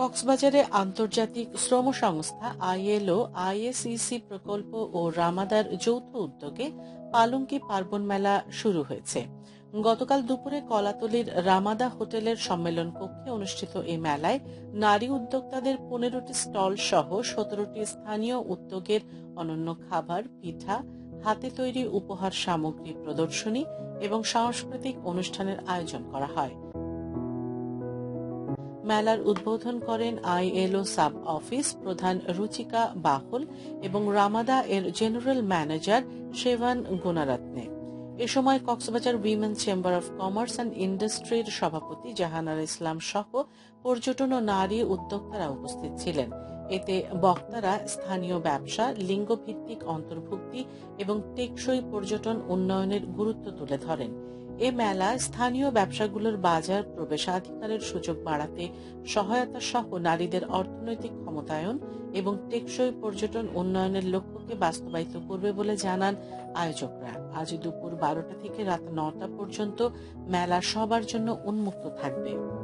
কক্সবাজারে আন্তর্জাতিক শ্রম সংস্থা আইএলও, আইএসইসি প্রকল্প ও রামাদার যৌথ উদ্যোগে পালঙ্কি পার্বণ মেলা শুরু হয়েছে। গতকাল দুপুরে কলাতলির রামাদা হোটেলের সম্মেলন কক্ষে অনুষ্ঠিত এই মেলায় নারী উদ্যোক্তাদের পনেরোটি স্টল সহ সতেরোটি স্থানীয় উদ্যোগের অনন্য খাবার, পিঠা, হাতে তৈরি উপহার সামগ্রী প্রদর্শনী এবং সাংস্কৃতিক অনুষ্ঠানের আয়োজন করা হয়। মেলার উদ্বোধন করেন আইএলও সাব অফিস প্রধান রুচিকা বাহুল এবং রামাদা এর জেনারেল ম্যানেজার শেভান গুণারত্নে। এ সময় Cox's Bazar women chamber of commerce and ইন্ডাস্ট্রির সভাপতি জাহানার ইসলাম সহ পর্যটন ও নারী উদ্যোক্তারা উপস্থিত ছিলেন। এতে বক্তারা স্থানীয় ব্যবসা, লিঙ্গভিত্তিক অন্তর্ভুক্তি এবং টেকসই পর্যটন উন্নয়নের গুরুত্ব তুলে ধরেন। এ মেলা স্থানীয় ব্যবসাগুলোর বাজার, প্রবেশাধিকারের সুযোগ বাড়াতে সহায়তা সহ নারীদের অর্থনৈতিক ক্ষমতায়ন এবং টেকসই পর্যটন উন্নয়নের লক্ষ্যকে বাস্তবায়িত করবে বলে জানান আয়োজকরা। আজ দুপুর বারোটা থেকে রাত নটা পর্যন্ত মেলা সবার জন্য উন্মুক্ত থাকবে।